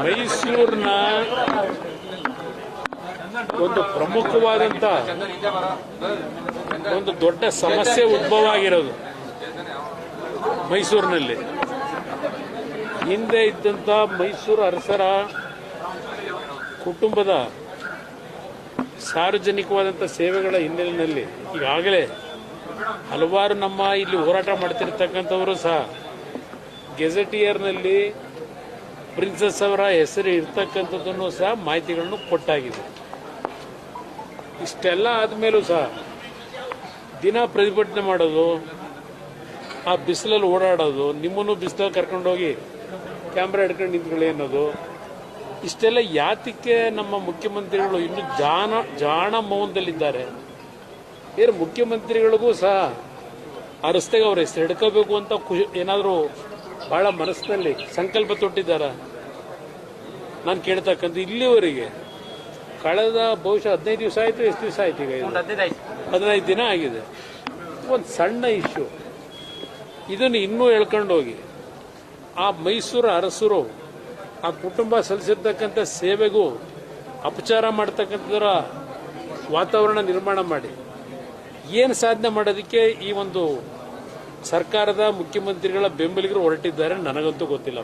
ಮೈಸೂರಿನ ಒಂದು ಪ್ರಮುಖವಾದಂತ ಒಂದು ದೊಡ್ಡ ಸಮಸ್ಯೆ ಉದ್ಭವ ಆಗಿರೋದು ಮೈಸೂರಿನಲ್ಲಿ. ಹಿಂದೆ ಇದ್ದಂತ ಮೈಸೂರು ಅರಸರ ಕುಟುಂಬದ ಸಾರ್ವಜನಿಕವಾದಂಥ ಸೇವೆಗಳ ಹಿನ್ನೆಲೆಯಲ್ಲಿ ಈಗಾಗಲೇ ಹಲವಾರು ನಮ್ಮ ಇಲ್ಲಿ ಹೋರಾಟ ಮಾಡ್ತಿರ್ತಕ್ಕಂಥವರು ಸಹ ಗೆಜೆಟಿಯರ್ನಲ್ಲಿ ಪ್ರಿನ್ಸಸ್ ಅವರ ಹೆಸರು ಇರ್ತಕ್ಕಂಥದ್ದನ್ನು ಸಹ ಮಾಹಿತಿಗಳನ್ನು ಕೊಟ್ಟಾಗಿದೆ. ಇಷ್ಟೆಲ್ಲ ಆದಮೇಲೂ ಸಹ ದಿನ ಪ್ರತಿಭಟನೆ ಮಾಡೋದು, ಆ ಬಿಸಿಲಲ್ಲಿ ಓಡಾಡೋದು, ನಿಮ್ಮನ್ನು ಬಿಸಿಲಲ್ಲಿ ಕರ್ಕೊಂಡೋಗಿ ಕ್ಯಾಮ್ರಾ ಹಿಡ್ಕೊಂಡು ನಿಂತ್ಕೊಳ್ಳಿ ಅನ್ನೋದು, ಇಷ್ಟೆಲ್ಲ ಯಾತಕ್ಕೆ ನಮ್ಮ ಮುಖ್ಯಮಂತ್ರಿಗಳು ಇನ್ನು ಜಾಣ ಜಾಣ ಮೌನದಲ್ಲಿದ್ದಾರೆ? ಏನು ಮುಖ್ಯಮಂತ್ರಿಗಳಿಗೂ ಸಹ ಆ ರಸ್ತೆಗೆ ಅವ್ರ ಹೆಸರು ಹಿಡ್ಕೋಬೇಕು ಅಂತ ಖುಷಿ, ಏನಾದರೂ ಬಹಳ ಮನಸ್ಸಿನಲ್ಲಿ ಸಂಕಲ್ಪ ತೊಟ್ಟಿದ್ದಾರ. ನಾನು ಕೇಳ್ತಕ್ಕಂಥ ಇಲ್ಲಿವರೆಗೆ ಕಳೆದ ಬಹುಶಃ ಹದಿನೈದು ದಿವಸ ಆಯಿತು, ಎಷ್ಟು ದಿವಸ ಆಯ್ತು ಈಗ? ಹದಿನೈದು ದಿನ ಆಗಿದೆ. ಒಂದು ಸಣ್ಣ ಇಶ್ಯೂ ಇದನ್ನು ಇನ್ನೂ ಹೇಳ್ಕೊಂಡೋಗಿ, ಆ ಮೈಸೂರು ಅರಸರು, ಆ ಕುಟುಂಬ ಸಲ್ಲಿಸಿರ್ತಕ್ಕಂಥ ಸೇವೆಗೂ ಅಪಚಾರ ಮಾಡ್ತಕ್ಕಂಥದ್ರ ವಾತಾವರಣ ನಿರ್ಮಾಣ ಮಾಡಿ. ಏನು ಸಾಧನೆ ಮಾಡೋದಕ್ಕೆ ಈ ಒಂದು ಸರ್ಕಾರದ ಮುಖ್ಯಮಂತ್ರಿಗಳ ಬೆಂಬಲಿಗರು ಹೊರಟಿದ್ದಾರೆ ನನಗಂತೂ ಗೊತ್ತಿಲ್ಲ.